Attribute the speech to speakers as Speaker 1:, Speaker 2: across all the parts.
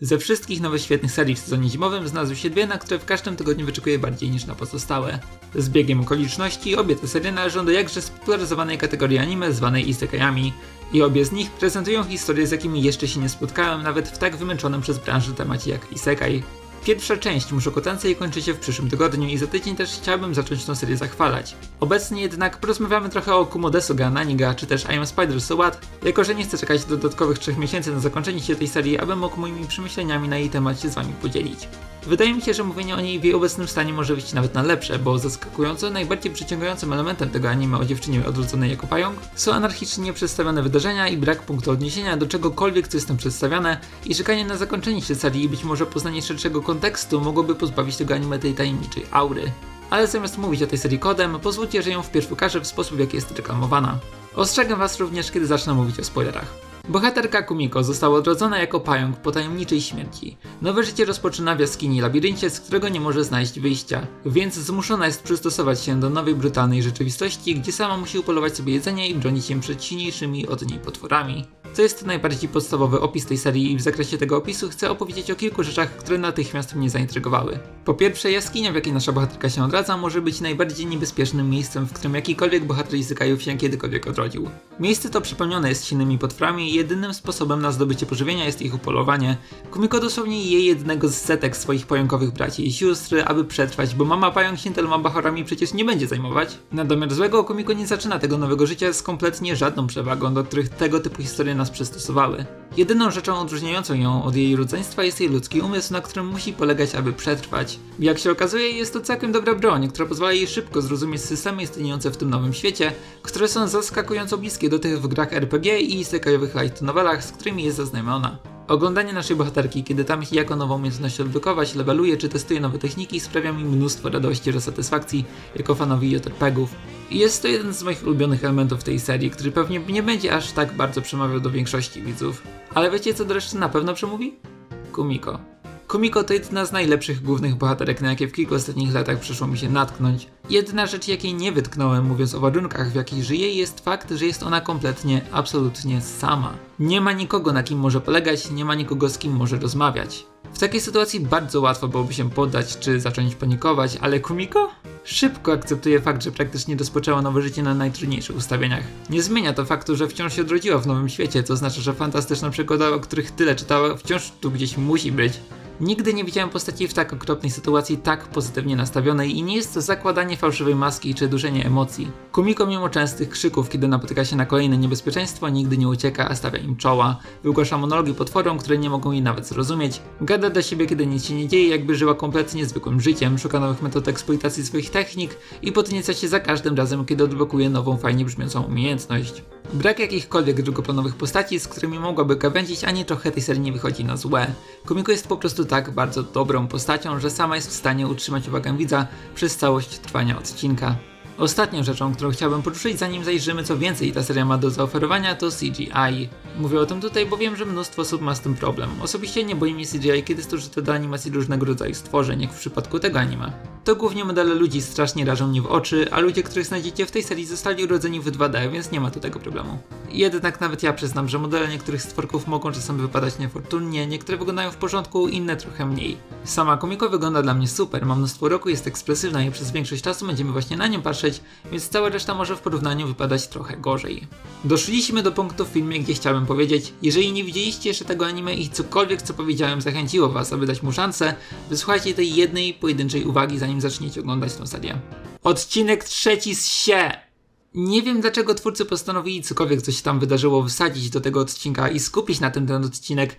Speaker 1: Ze wszystkich nowych świetnych serii w sezonie zimowym znalazły się dwie, na które w każdym tygodniu wyczekuję bardziej niż na pozostałe. Z biegiem okoliczności obie te serie należą do jakże spopularyzowanej kategorii anime zwanej isekaiami i obie z nich prezentują historie z jakimi jeszcze się nie spotkałem nawet w tak wymęczonym przez branżę temacie jak isekai. Pierwsza część Mushoku-tensei kończy się w przyszłym tygodniu i za tydzień też chciałbym zacząć tę serię zachwalać. Obecnie jednak porozmawiamy trochę o Kumodesuga Naniga czy też I Am Spider So What, jako że nie chcę czekać dodatkowych 3 miesięcy na zakończenie się tej serii, abym mógł moimi przemyśleniami na jej temat się z wami podzielić. Wydaje mi się, że mówienie o niej w jej obecnym stanie może wyjść nawet na lepsze, bo zaskakująco najbardziej przyciągającym elementem tego anime o dziewczynie odwróconej jako pająk są anarchicznie przedstawione wydarzenia i brak punktu odniesienia do czegokolwiek, co jest tam przedstawiane i czekanie na zakończenie się serii i być może poznanie szerszego kontekstu mogłoby pozbawić tego anime tej tajemniczej aury. Ale zamiast mówić o tej serii kodem, pozwólcie, że ją wpierw pokażę w sposób, w jaki jest reklamowana. Ostrzegam was również, kiedy zacznę mówić o spoilerach. Bohaterka Kumiko została odrodzona jako pająk po tajemniczej śmierci. Nowe życie rozpoczyna w jaskini labiryncie, z którego nie może znaleźć wyjścia, więc zmuszona jest przystosować się do nowej brutalnej rzeczywistości, gdzie sama musi upolować sobie jedzenie i bronić się przed silniejszymi od niej potworami. To jest najbardziej podstawowy opis tej serii i w zakresie tego opisu chcę opowiedzieć o kilku rzeczach, które natychmiast mnie zaintrygowały. Po pierwsze, jaskinia, w jakiej nasza bohaterka się odradza, może być najbardziej niebezpiecznym miejscem, w którym jakikolwiek bohater Izykajów się kiedykolwiek odrodził. Miejsce to przypełnione jest silnymi potworami i jedynym sposobem na zdobycie pożywienia jest ich upolowanie. Kumiko dosłownie je jednego z setek swoich pająkowych braci i sióstr, aby przetrwać, bo mama pająk się bachorami przecież nie będzie zajmować. Na domiar złego Kumiko nie zaczyna tego nowego życia z kompletnie żadną przewagą, do których tego typu historie nas przystosowały. Jedyną rzeczą odróżniającą ją od jej rodzeństwa jest jej ludzki umysł, na którym musi polegać, aby przetrwać. Jak się okazuje, jest to całkiem dobra broń, która pozwala jej szybko zrozumieć systemy istniejące w tym nowym świecie, które są zaskakująco bliskie do tych w grach RPG i isekajowych light novelach, z którymi jest zaznajomiona. Oglądanie naszej bohaterki, kiedy tam się jako nową umiejętność odblokować, leveluje czy testuje nowe techniki, sprawia mi mnóstwo radości oraz satysfakcji jako fanowi JRPGów. I jest to jeden z moich ulubionych elementów tej serii, który pewnie nie będzie aż tak bardzo przemawiał do większości widzów. Ale wiecie co do reszty na pewno przemówi? Kumiko. Kumiko to jedna z najlepszych głównych bohaterek, na jakie w kilku ostatnich latach przyszło mi się natknąć. Jedna rzecz, jakiej nie wytknąłem, mówiąc o warunkach, w jakich żyje, jest fakt, że jest ona kompletnie, absolutnie sama. Nie ma nikogo, na kim może polegać, nie ma nikogo, z kim może rozmawiać. W takiej sytuacji bardzo łatwo byłoby się poddać czy zacząć panikować, ale Kumiko? Szybko akceptuje fakt, że praktycznie rozpoczęła nowe życie na najtrudniejszych ustawieniach. Nie zmienia to faktu, że wciąż się odrodziła w nowym świecie, co oznacza, że fantastyczna przygoda, o których tyle czytała, wciąż tu gdzieś musi być. Nigdy nie widziałem postaci w tak okropnej sytuacji tak pozytywnie nastawionej i nie jest to zakładanie fałszywej maski czy duszenie emocji. Kumiko mimo częstych krzyków, kiedy napotyka się na kolejne niebezpieczeństwo, nigdy nie ucieka, a stawia im czoła. Wygłasza monologi potworom, które nie mogą jej nawet zrozumieć. Gada do siebie, kiedy nic się nie dzieje, jakby żyła kompletnie zwykłym życiem, szuka nowych metod eksploitacji swoich technik i podnieca się za każdym razem, kiedy odblokuje nową, fajnie brzmiącą umiejętność. Brak jakichkolwiek drugoplanowych postaci, z którymi mogłaby gawędzić, ani trochę tej serii nie wychodzi na złe. Kumiko jest po prostu tak bardzo dobrą postacią, że sama jest w stanie utrzymać uwagę widza przez całość trwania odcinka. Ostatnią rzeczą, którą chciałbym poruszyć, zanim zajrzymy co więcej ta seria ma do zaoferowania, to CGI. Mówię o tym tutaj, bo wiem, że mnóstwo osób ma z tym problem. Osobiście nie boi mnie CGI, kiedy jest użyte do animacji różnego rodzaju stworzeń, jak w przypadku tego anime. To głównie modele ludzi strasznie rażą mnie w oczy, a ludzie, których znajdziecie w tej serii zostali urodzeni w 2D, więc nie ma tu tego problemu. Jednak nawet ja przyznam, że modele niektórych stworków mogą czasem wypadać niefortunnie, niektóre wyglądają w porządku, inne trochę mniej. Sama komiko wygląda dla mnie super, ma mnóstwo roku, jest ekspresywna i przez większość czasu będziemy właśnie na nią patrzeć, więc cała reszta może w porównaniu wypadać trochę gorzej. Doszliśmy do punktu w filmie, gdzie chciałbym powiedzieć, jeżeli nie widzieliście jeszcze tego anime i cokolwiek co powiedziałem zachęciło was, aby dać mu szansę, wysłuchajcie tej jednej pojedynczej uwagi, zanim zaczniecie oglądać tę serię. Odcinek trzeci z się! Nie wiem dlaczego twórcy postanowili cokolwiek, co się tam wydarzyło, wsadzić do tego odcinka i skupić na tym ten odcinek,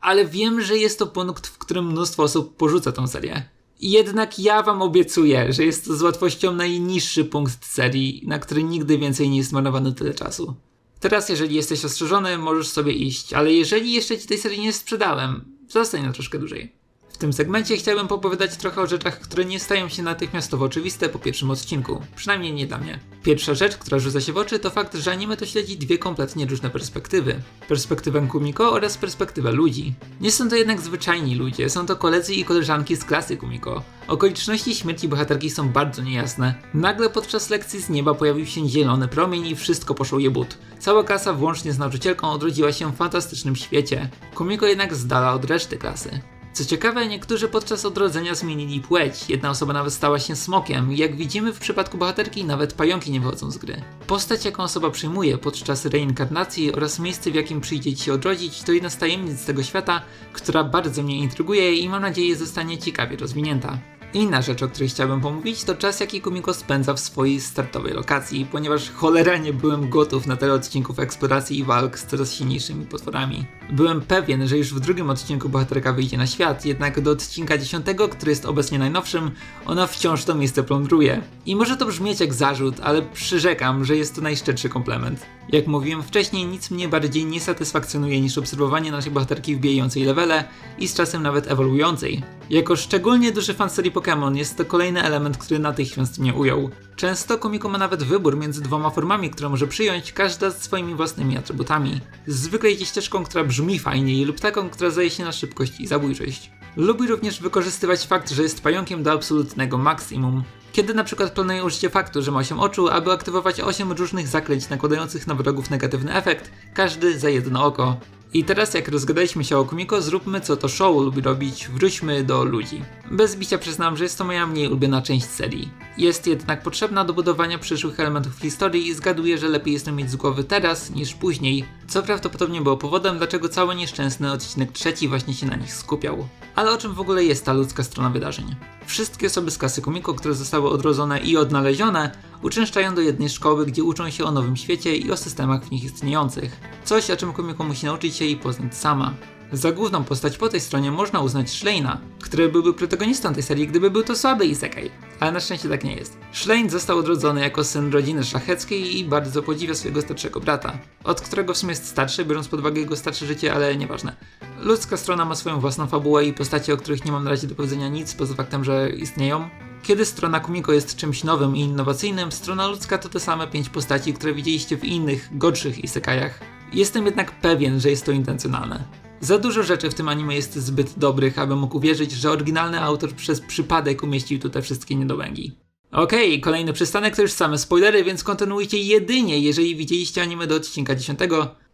Speaker 1: ale wiem, że jest to punkt, w którym mnóstwo osób porzuca tą serię. Jednak ja wam obiecuję, że jest to z łatwością najniższy punkt serii, na który nigdy więcej nie jest marnowano tyle czasu. Teraz, jeżeli jesteś ostrzeżony, możesz sobie iść, ale jeżeli jeszcze ci tej serii nie sprzedałem, zostań na troszkę dłużej. W tym segmencie chciałbym popowiadać trochę o rzeczach, które nie stają się natychmiastowo oczywiste po pierwszym odcinku. Przynajmniej nie dla mnie. Pierwsza rzecz, która rzuca się w oczy, to fakt, że anime to śledzi dwie kompletnie różne perspektywy. Perspektywę Kumiko oraz perspektywę ludzi. Nie są to jednak zwyczajni ludzie, są to koledzy i koleżanki z klasy Kumiko. Okoliczności śmierci bohaterki są bardzo niejasne. Nagle podczas lekcji z nieba pojawił się zielony promień i wszystko poszło jebut. Cała klasa włącznie z nauczycielką odrodziła się w fantastycznym świecie. Kumiko jednak z dala od reszty klasy. Co ciekawe, niektórzy podczas odrodzenia zmienili płeć. Jedna osoba nawet stała się smokiem. Jak widzimy w przypadku bohaterki, nawet pająki nie wychodzą z gry. Postać, jaką osoba przyjmuje podczas reinkarnacji oraz miejsce, w jakim przyjdzie ci się odrodzić, to jedna z tajemnic tego świata, która bardzo mnie intryguje i mam nadzieję zostanie ciekawie rozwinięta. Inna rzecz, o której chciałbym pomówić, to czas, jaki Kumiko spędza w swojej startowej lokacji, ponieważ cholera nie byłem gotów na tyle odcinków eksploracji i walk z coraz silniejszymi potworami. Byłem pewien, że już w drugim odcinku bohaterka wyjdzie na świat, jednak do odcinka 10, który jest obecnie najnowszym, ona wciąż to miejsce plądruje. I może to brzmieć jak zarzut, ale przyrzekam, że jest to najszczerszy komplement. Jak mówiłem wcześniej, nic mnie bardziej nie satysfakcjonuje niż obserwowanie naszej bohaterki wbijającej levele i z czasem nawet ewoluującej. Jako szczególnie duży fan serii Pokémon jest to kolejny element, który natychmiast mnie ujął. Często Komiko ma nawet wybór między dwoma formami, które może przyjąć, każda z swoimi własnymi atrybutami. Zwykle idzie ścieżką, która brzmi fajniej lub taką, która zdaje się na szybkość i zabójczość. Lubi również wykorzystywać fakt, że jest pająkiem do absolutnego maksimum. Kiedy na przykład planuje użycie faktu, że ma 8 oczu, aby aktywować 8 różnych zaklęć nakładających na wrogów negatywny efekt, każdy za jedno oko. I teraz jak rozgadaliśmy się o Kumiko, zróbmy co to show lubi robić, wróćmy do ludzi. Bez bicia przyznam, że jest to moja mniej ulubiona część serii. Jest jednak potrzebna do budowania przyszłych elementów historii i zgaduję, że lepiej jest to mieć z głowy teraz niż później, co prawdopodobnie było powodem, dlaczego cały nieszczęsny odcinek trzeci właśnie się na nich skupiał. Ale o czym w ogóle jest ta ludzka strona wydarzeń? Wszystkie osoby z klasy Kumiko, które zostały odrodzone i odnalezione, uczęszczają do jednej szkoły, gdzie uczą się o nowym świecie i o systemach w nich istniejących. Coś, o czym Kumiko musi nauczyć się i poznać sama. Za główną postać po tej stronie można uznać Schleina, który byłby protagonistą tej serii, gdyby był to słaby isekai. Ale na szczęście tak nie jest. Schlein został odrodzony jako syn rodziny szlacheckiej i bardzo podziwia swojego starszego brata, od którego w sumie jest starszy, biorąc pod uwagę jego starsze życie, ale nieważne. Ludzka strona ma swoją własną fabułę i postacie, o których nie mam na razie do powiedzenia nic, poza faktem, że istnieją. Kiedy strona Kumiko jest czymś nowym i innowacyjnym, strona ludzka to te same pięć postaci, które widzieliście w innych, gorszych isekajach. Jestem jednak pewien, że jest to intencjonalne. Za dużo rzeczy w tym anime jest zbyt dobrych, aby mógł uwierzyć, że oryginalny autor przez przypadek umieścił tu te wszystkie niedobęgi. Okej, okay, kolejny przystanek to już same spoilery, więc kontynuujcie jedynie, jeżeli widzieliście anime do odcinka 10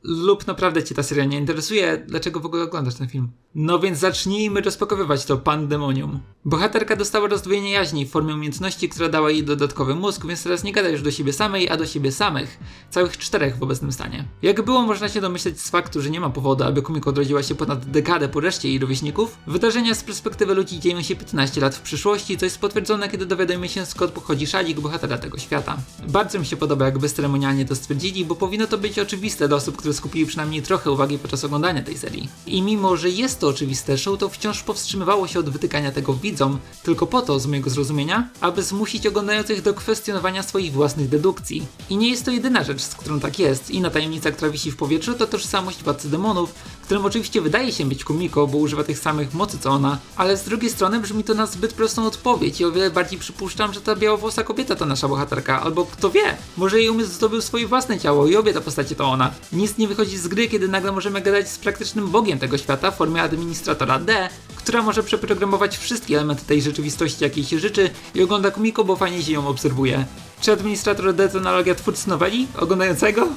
Speaker 1: lub naprawdę cię ta seria nie interesuje, dlaczego w ogóle oglądasz ten film? No więc zacznijmy rozpakowywać to pandemonium. Bohaterka dostała rozdwojenie jaźni w formie umiejętności, która dała jej dodatkowy mózg, więc teraz nie gada już do siebie samej, a do siebie samych. Całych czterech w obecnym stanie. Jak było można się domyśleć z faktu, że nie ma powodu, aby Kumiko odrodziła się ponad dekadę po reszcie jej rówieśników, wydarzenia z perspektywy ludzi dzieją się 15 lat w przyszłości, co jest potwierdzone, kiedy dowiadujemy się skąd pochodzi Szadik, bohatera tego świata. Bardzo mi się podoba, jak bezceremonialnie to stwierdzili, bo powinno to być oczywiste dla osób, które skupili przynajmniej trochę uwagi podczas oglądania tej serii. I mimo, że jest to oczywiste, show to wciąż powstrzymywało się od wytykania tego widzom, tylko po to, z mojego zrozumienia, aby zmusić oglądających do kwestionowania swoich własnych dedukcji. I nie jest to jedyna rzecz, z którą tak jest. Inna tajemnica, która wisi w powietrzu, to tożsamość władcy demonów, którym oczywiście wydaje się być Kumiko, bo używa tych samych mocy co ona, ale z drugiej strony brzmi to na zbyt prostą odpowiedź i o wiele bardziej przypuszczam, że ta białowłosa kobieta to nasza bohaterka, albo kto wie, może jej umysł zdobył swoje własne ciało i obie te postacie to ona. Nic nie wychodzi z gry, kiedy nagle możemy gadać z praktycznym bogiem tego świata w formie administratora D, która może przeprogramować wszystkie elementy tej rzeczywistości, jakiej się życzy i ogląda Kumiko, bo fajnie się ją obserwuje. Czy administrator D to analogia twórcy noweli oglądającego?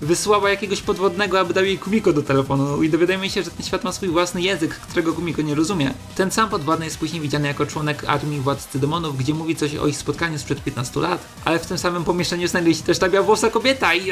Speaker 1: Wysłała jakiegoś podwodnego, aby dał jej Kumiko do telefonu i dowiadujemy się, że ten świat ma swój własny język, którego Kumiko nie rozumie. Ten sam podwodny jest później widziany jako członek armii władcy demonów, gdzie mówi coś o ich spotkaniu sprzed 15 lat, ale w tym samym pomieszczeniu znajduje się też ta białowłosa kobieta i...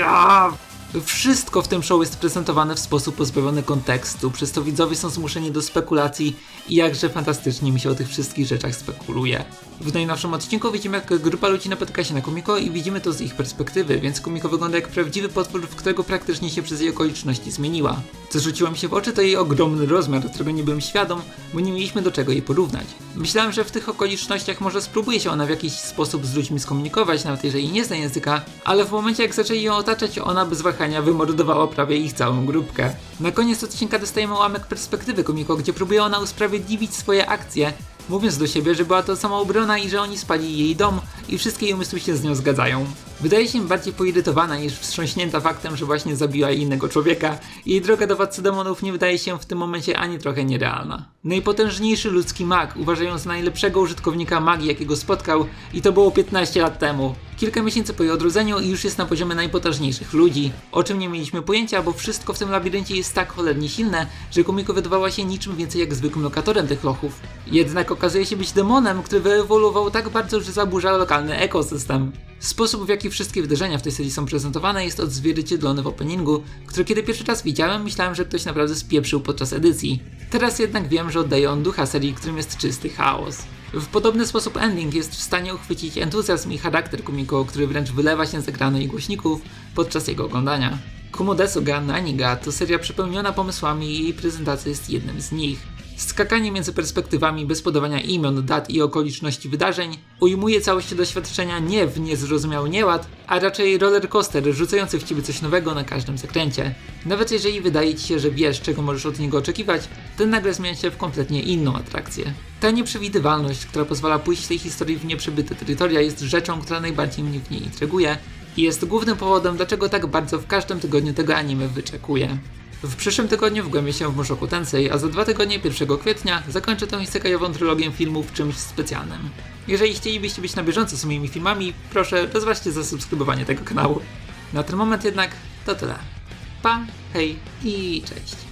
Speaker 1: Wszystko w tym show jest prezentowane w sposób pozbawiony kontekstu, przez to widzowie są zmuszeni do spekulacji i jakże fantastycznie mi się o tych wszystkich rzeczach spekuluje. W najnowszym odcinku widzimy jak grupa ludzi napotyka się na Kumiko i widzimy to z ich perspektywy, więc Kumiko wygląda jak prawdziwy potwór, w którego praktycznie się przez jej okoliczności zmieniła. Co rzuciło mi się w oczy to jej ogromny rozmiar, którego nie byłem świadom, bo nie mieliśmy do czego jej porównać. Myślałem, że w tych okolicznościach może spróbuje się ona w jakiś sposób z ludźmi skomunikować, nawet jeżeli nie zna języka, ale w momencie jak zaczęli ją otaczać, ona bez wahania wymordowała prawie ich całą grupkę. Na koniec odcinka dostajemy ułamek perspektywy komiko, gdzie próbuje ona usprawiedliwić swoje akcje, mówiąc do siebie, że była to samoobrona i że oni spali jej dom i wszystkie umysły się z nią zgadzają. Wydaje się bardziej poirytowana niż wstrząśnięta faktem, że właśnie zabiła innego człowieka i jej droga do władcy demonów nie wydaje się w tym momencie ani trochę nierealna. Najpotężniejszy ludzki mag uważają za najlepszego użytkownika magii jakiego spotkał i to było 15 lat temu. Kilka miesięcy po jej odrodzeniu i już jest na poziomie najpotężniejszych ludzi, o czym nie mieliśmy pojęcia, bo wszystko w tym labiryncie jest tak cholernie silne, że komiko wydawała się niczym więcej jak zwykłym lokatorem tych lochów. Jednak okazuje się być demonem, który wyewoluował tak bardzo, że zaburza lokalny ekosystem. Sposób w jaki wszystkie wydarzenia w tej serii są prezentowane jest odzwierciedlony w openingu, który kiedy pierwszy raz widziałem myślałem, że ktoś naprawdę spieprzył podczas edycji. Teraz jednak wiem, że oddaje on ducha serii, którym jest czysty chaos. W podobny sposób ending jest w stanie uchwycić entuzjazm i charakter komiko, który wręcz wylewa się z ekranu i głośników podczas jego oglądania. Kumodesu ga Naniga to seria przepełniona pomysłami i prezentacja jest jednym z nich. Skakanie między perspektywami bez podawania imion, dat i okoliczności wydarzeń ujmuje całość doświadczenia nie w niezrozumiały nieład, a raczej rollercoaster rzucający w ciebie coś nowego na każdym zakręcie. Nawet jeżeli wydaje ci się, że wiesz, czego możesz od niego oczekiwać, ten nagle zmienia się w kompletnie inną atrakcję. Ta nieprzewidywalność, która pozwala pójść tej historii w nieprzebyte terytoria, jest rzeczą, która najbardziej mnie w niej intryguje i jest głównym powodem, dlaczego tak bardzo w każdym tygodniu tego anime wyczekuję. W przyszłym tygodniu wgłębię się w Mushoku Tensei, a za dwa tygodnie 1 kwietnia zakończę tę isekajową trylogię filmów czymś specjalnym. Jeżeli chcielibyście być na bieżąco z moimi filmami, proszę rozważcie zasubskrybowanie tego kanału. Na ten moment jednak to tyle. Pa, hej i cześć.